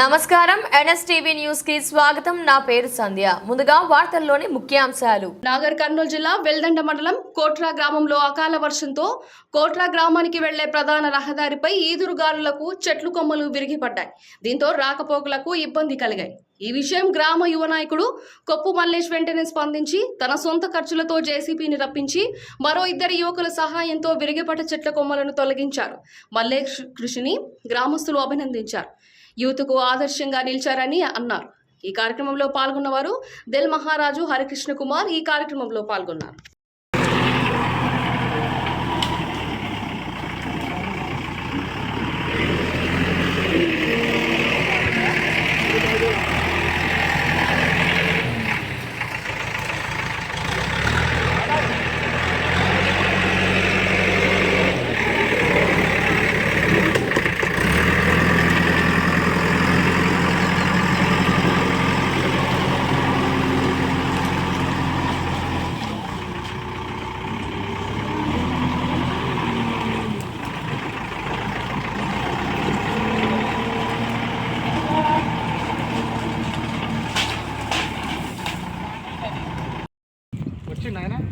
నమస్కారం. ఎన్ఎస్టీవీ న్యూస్కి స్వాగతం. నా పేరు సంధ్య. ముందుగా వార్తల్లోని ముఖ్యాంశాలు. నాగర్ కర్నూలు జిల్లా వెల్దండ మండలం కోట్రా గ్రామంలో అకాల వర్షంతో కోట్రా గ్రామానికి వెళ్ళే ప్రధాన రహదారిపై ఈదురుగాలులకు చెట్లు కొమ్మలు విరిగిపడ్డాయి. దీంతో రాకపోకలకు ఇబ్బంది కలిగాయి. ఈ విషయం గ్రామ యువ నాయకుడు కొప్పు మల్లేష్ వెంటనే స్పందించి తన సొంత ఖర్చులతో జేసీపీని రప్పించి మరో ఇద్దరు యువకుల సహాయంతో విరిగిపడ్డ చెట్ల కొమ్మలను తొలగించారు. మల్లేష్ కృషిని గ్రామస్తులు అభినందించారు. యూత్కు ఆదర్శంగా నిలిచారని అన్నారు. ఈ కార్యక్రమంలో పాల్గొన్నవారు దెల్ మహారాజు హరికృష్ణ కుమార్ ఈ కార్యక్రమంలో పాల్గొన్నారు. না